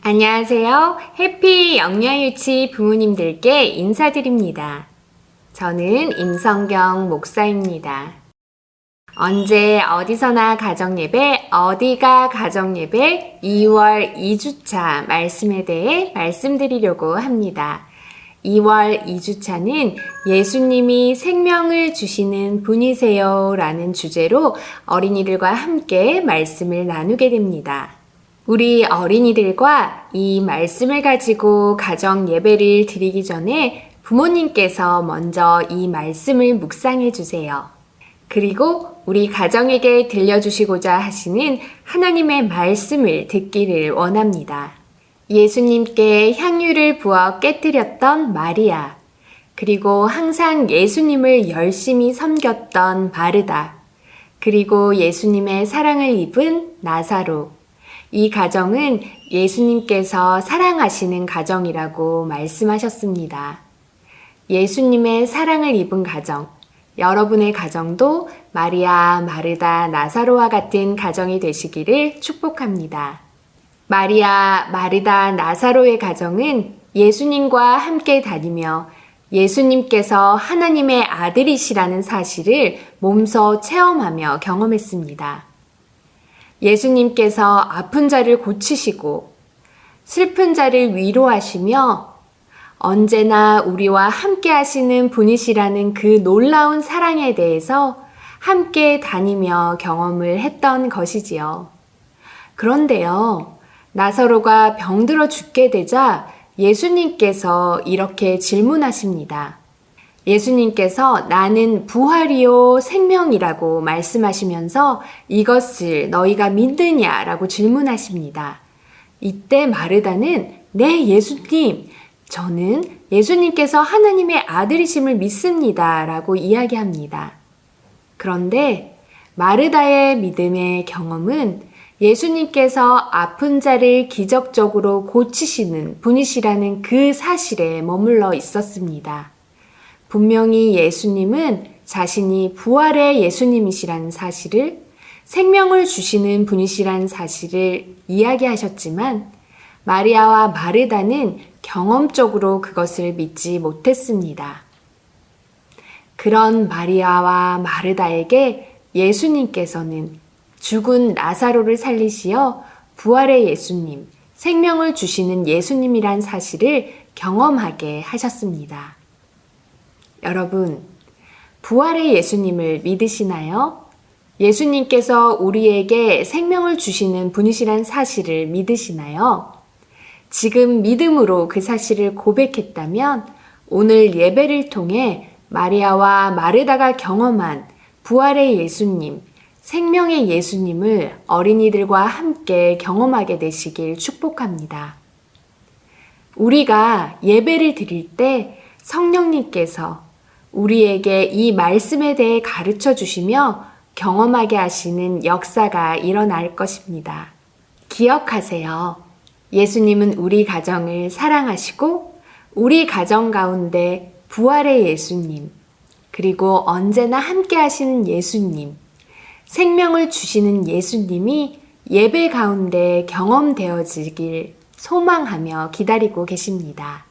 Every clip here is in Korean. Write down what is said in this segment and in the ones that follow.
안녕하세요. 해피 영양유치 부모님들께 인사드립니다. 저는 임성경 목사입니다. 언제 어디서나 가정예배, 어디가 가정예배 2월 2주차 말씀에 대해 말씀드리려고 합니다. 2월 2주차는 예수님이 생명을 주시는 분이세요 라는 주제로 어린이들과 함께 말씀을 나누게 됩니다. 우리 어린이들과 이 말씀을 가지고 가정 예배를 드리기 전에 부모님께서 먼저 이 말씀을 묵상해 주세요. 그리고 우리 가정에게 들려주시고자 하시는 하나님의 말씀을 듣기를 원합니다. 예수님께 향유를 부어 깨뜨렸던 마리아, 그리고 항상 예수님을 열심히 섬겼던 바르다, 그리고 예수님의 사랑을 입은 나사로, 이 가정은 예수님께서 사랑하시는 가정이라고 말씀하셨습니다. 예수님의 사랑을 입은 가정, 여러분의 가정도 마리아, 마르다, 나사로와 같은 가정이 되시기를 축복합니다. 마리아, 마르다, 나사로의 가정은 예수님과 함께 다니며 예수님께서 하나님의 아들이시라는 사실을 몸소 체험하며 경험했습니다. 예수님께서 아픈 자를 고치시고 슬픈 자를 위로하시며 언제나 우리와 함께 하시는 분이시라는 그 놀라운 사랑에 대해서 함께 다니며 경험을 했던 것이지요. 그런데요, 나사로가 병들어 죽게 되자 예수님께서 이렇게 질문하십니다. 예수님께서 나는 부활이요 생명이라고 말씀하시면서 이것을 너희가 믿느냐라고 질문하십니다. 이때 마르다는 네, 예수님. 저는 예수님께서 하나님의 아들이심을 믿습니다. 라고 이야기합니다. 그런데 마르다의 믿음의 경험은 예수님께서 아픈 자를 기적적으로 고치시는 분이시라는 그 사실에 머물러 있었습니다. 분명히 예수님은 자신이 부활의 예수님이시라는 사실을 생명을 주시는 분이시라는 사실을 이야기하셨지만 마리아와 마르다는 경험적으로 그것을 믿지 못했습니다. 그런 마리아와 마르다에게 예수님께서는 죽은 나사로를 살리시어 부활의 예수님, 생명을 주시는 예수님이란 사실을 경험하게 하셨습니다. 여러분, 부활의 예수님을 믿으시나요? 예수님께서 우리에게 생명을 주시는 분이시란 사실을 믿으시나요? 지금 믿음으로 그 사실을 고백했다면 오늘 예배를 통해 마리아와 마르다가 경험한 부활의 예수님, 생명의 예수님을 어린이들과 함께 경험하게 되시길 축복합니다. 우리가 예배를 드릴 때 성령님께서 우리에게 이 말씀에 대해 가르쳐 주시며 경험하게 하시는 역사가 일어날 것입니다. 기억하세요. 예수님은 우리 가정을 사랑하시고 우리 가정 가운데 부활의 예수님, 그리고 언제나 함께 하시는 예수님, 생명을 주시는 예수님이 예배 가운데 경험되어지길 소망하며 기다리고 계십니다.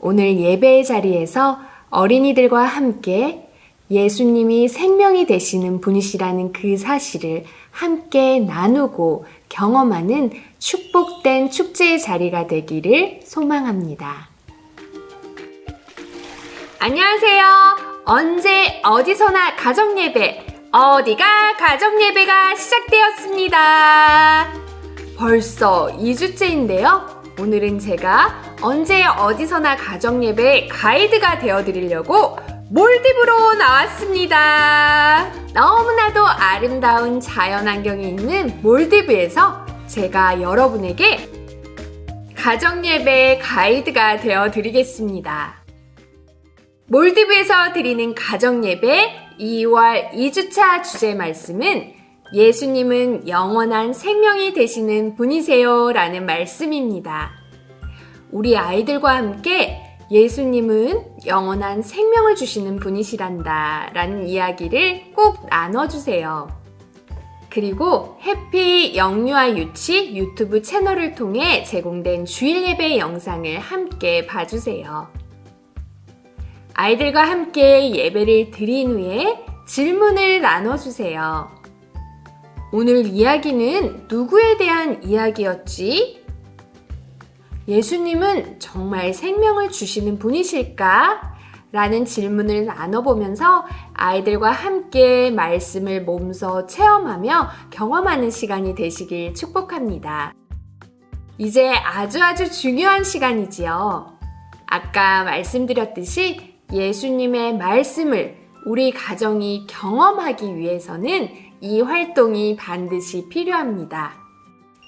오늘 예배의 자리에서 어린이들과 함께 예수님이 생명이 되시는 분이시라는 그 사실을 함께 나누고 경험하는 축복된 축제의 자리가 되기를 소망합니다. 안녕하세요. 언제 어디서나 가정예배, 어디가 가정예배가 시작되었습니다. 벌써 2주째인데요. 오늘은 제가 언제 어디서나 가정예배 가이드가 되어드리려고 몰디브로 나왔습니다. 너무나도 아름다운 자연환경이 있는 몰디브에서 제가 여러분에게 가정예배 가이드가 되어드리겠습니다. 몰디브에서 드리는 가정예배 2월 2주차 주제 말씀은 예수님은 영원한 생명이 되시는 분이세요 라는 말씀입니다. 우리 아이들과 함께 예수님은 영원한 생명을 주시는 분이시란다 라는 이야기를 꼭 나눠주세요. 그 그리고 해피 영유아 유치 유튜브 채널을 통해 제공된 주일 예배 영상을 함께 봐주세요. 아이들과 함께 예배를 드린 후에 질문을 나눠주세요. 오늘 이야기는 누구에 대한 이야기였지? 예수님은 정말 생명을 주시는 분이실까? 라는 질문을 나눠보면서 아이들과 함께 말씀을 몸소 체험하며 경험하는 시간이 되시길 축복합니다. 이제 아주 아주 중요한 시간이지요. 아까 말씀드렸듯이 예수님의 말씀을 우리 가정이 경험하기 위해서는 이 활동이 반드시 필요합니다.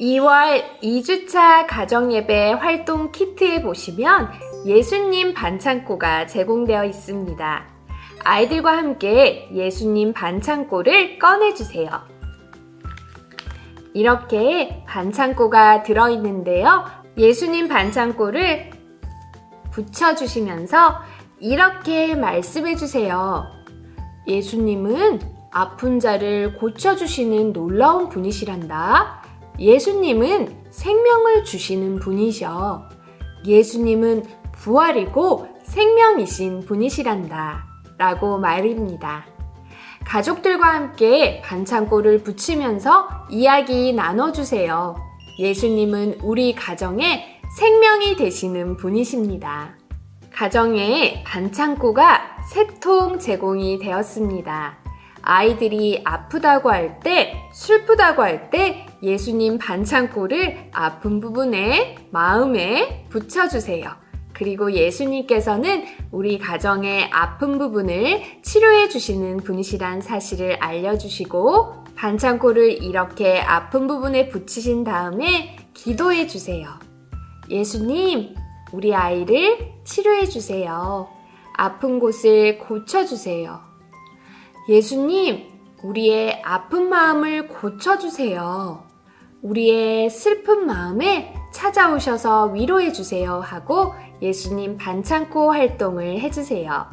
2월 2주차 가정예배 활동 키트에 보시면 예수님 반창고가 제공되어 있습니다. 아이들과 함께 예수님 반창고를 꺼내주세요. 이렇게 반창고가 들어있는데요. 예수님 반창고를 붙여주시면서 이렇게 말씀해주세요. 예수님은 아픈 자를 고쳐주시는 놀라운 분이시란다. 예수님은 생명을 주시는 분이셔. 예수님은 부활이고 생명이신 분이시란다. 라고 말입니다. 가족들과 함께 반창고를 붙이면서 이야기 나눠주세요. 예수님은 우리 가정에 생명이 되시는 분이십니다. 가정에 반창고가 세 통 제공이 되었습니다. 아이들이 아프다고 할 때, 슬프다고 할 때 예수님 반창고를 아픈 부분에, 마음에 붙여주세요. 그리고 예수님께서는 우리 가정의 아픈 부분을 치료해 주시는 분이시란 사실을 알려주시고 반창고를 이렇게 아픈 부분에 붙이신 다음에 기도해 주세요. 예수님, 우리 아이를 치료해 주세요. 아픈 곳을 고쳐 주세요. 예수님, 우리의 아픈 마음을 고쳐 주세요. 우리의 슬픈 마음에 찾아오셔서 위로해 주세요 하고 예수님 반창고 활동을 해주세요.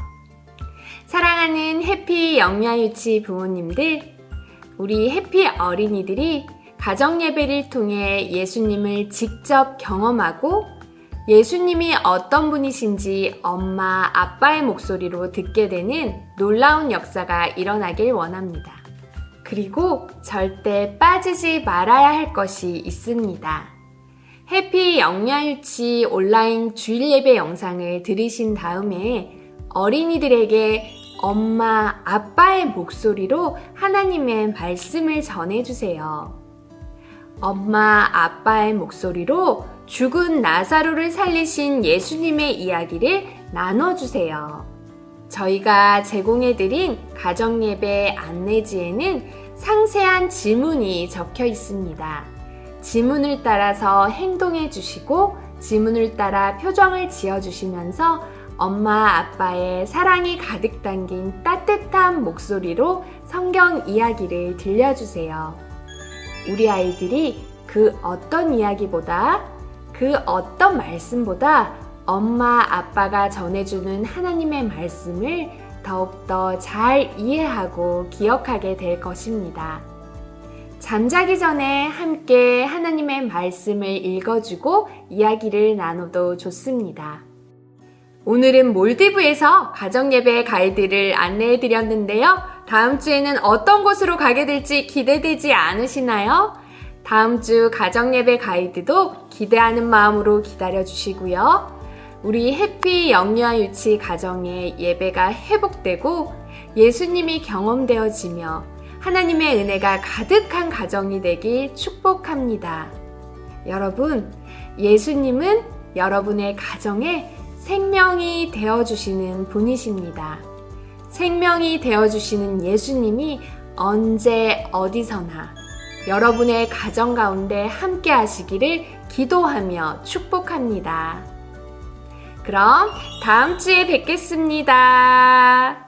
사랑하는 해피 영야유치 부모님들, 우리 해피 어린이들이 가정 예배를 통해 예수님을 직접 경험하고 예수님이 어떤 분이신지 엄마, 아빠의 목소리로 듣게 되는 놀라운 역사가 일어나길 원합니다. 그리고 절대 빠지지 말아야 할 것이 있습니다. 해피 영야유치 온라인 주일 예배 영상을 들으신 다음에 어린이들에게 엄마, 아빠의 목소리로 하나님의 말씀을 전해주세요. 엄마, 아빠의 목소리로 죽은 나사로를 살리신 예수님의 이야기를 나눠주세요. 저희가 제공해드린 가정예배 안내지에는 상세한 지문이 적혀 있습니다. 지문을 따라서 행동해 주시고 지문을 따라 표정을 지어 주시면서 엄마 아빠의 사랑이 가득 담긴 따뜻한 목소리로 성경 이야기를 들려주세요. 우리 아이들이 그 어떤 이야기보다 그 어떤 말씀보다 엄마 아빠가 전해주는 하나님의 말씀을 더욱더 잘 이해하고 기억하게 될 것입니다. 잠자기 전에 함께 하나님의 말씀을 읽어주고 이야기를 나눠도 좋습니다. 오늘은 몰디브에서 가정예배 가이드를 안내해 드렸는데요. 다음 주에는 어떤 곳으로 가게 될지 기대되지 않으시나요? 다음 주 가정예배 가이드도 기대하는 마음으로 기다려 주시고요. 우리 해피 영유아 유치 가정의 예배가 회복되고 예수님이 경험되어지며 하나님의 은혜가 가득한 가정이 되길 축복합니다. 여러분, 예수님은 여러분의 가정에 생명이 되어주시는 분이십니다. 생명이 되어주시는 예수님이 언제 어디서나 여러분의 가정 가운데 함께 하시기를 기도하며 축복합니다. 그럼 다음 주에 뵙겠습니다.